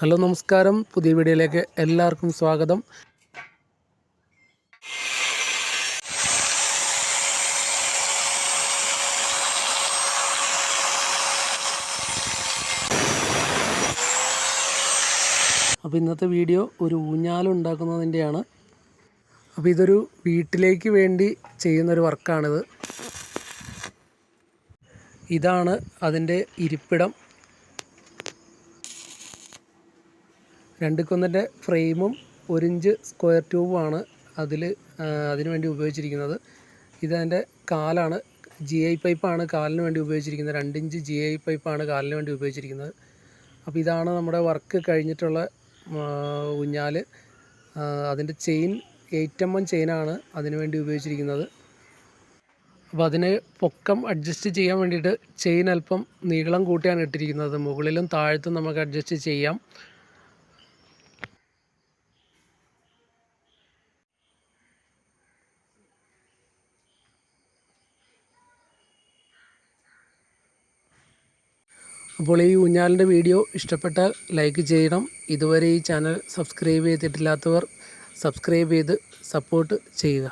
Hello നമസ്കാരം. പുതിയ വീഡിയോയിലേക്ക് എല്ലാവർക്കും സ്വാഗതം. അപ്പോൾ ഇന്നത്തെ വീഡിയോ ഒരു ഊഞ്ഞാൽ ഉണ്ടാക്കുന്നതിന്റെയാണ് അപ്പോൾ ഇതൊരു വീട്ടിലേക്ക് വേണ്ടി ചെയ്യുന്നൊരു വർക്കാണിത്. ഇതാണ് അതിന്റെ ഇരിപ്പിടം. രണ്ട് കൊന്നിന്റെ ഫ്രെയിമും ഒരു ഇഞ്ച് സ്ക്വയർ ട്യൂബുമാണ് അതിൽ അതിനുവേണ്ടി ഉപയോഗിച്ചിരിക്കുന്നത്. ഇതതിന്റെ കാലാണ് ജി ഐ പൈപ്പാണ് കാലിന് വേണ്ടി ഉപയോഗിച്ചിരിക്കുന്നത്. രണ്ടിഞ്ച് ജി ഐ പൈപ്പാണ് കാലിന് വേണ്ടി ഉപയോഗിച്ചിരിക്കുന്നത്. അപ്പോൾ ഇതാണ് നമ്മുടെ വർക്ക് കഴിഞ്ഞിട്ടുള്ള ഊഞ്ഞാൽ അതിന്റെ ചെയിൻ എയ്റ്റ് എം എം ചെയിനാണ് അതിനുവേണ്ടി ഉപയോഗിച്ചിരിക്കുന്നത്. അപ്പോൾ അതിന് പൊക്കം അഡ്ജസ്റ്റ് ചെയ്യാൻ വേണ്ടിയിട്ട് ചെയിൻ അല്പം നീളം കൂട്ടിയാണ് ഇട്ടിരിക്കുന്നത്. മുകളിലും താഴത്തും നമുക്ക് അഡ്ജസ്റ്റ് ചെയ്യാം. അപ്പോൾ ഈ ഊഞ്ഞാലിന്റെ വീഡിയോ ഇഷ്ടപ്പെട്ടാൽ ലൈക്ക് ചെയ്യണം. ഇതുവരെ ഈ ചാനൽ സബ്സ്ക്രൈബ് ചെയ്തിട്ടില്ലാത്തവർ സബ്സ്ക്രൈബ് ചെയ്ത് സപ്പോർട്ട് ചെയ്യുക.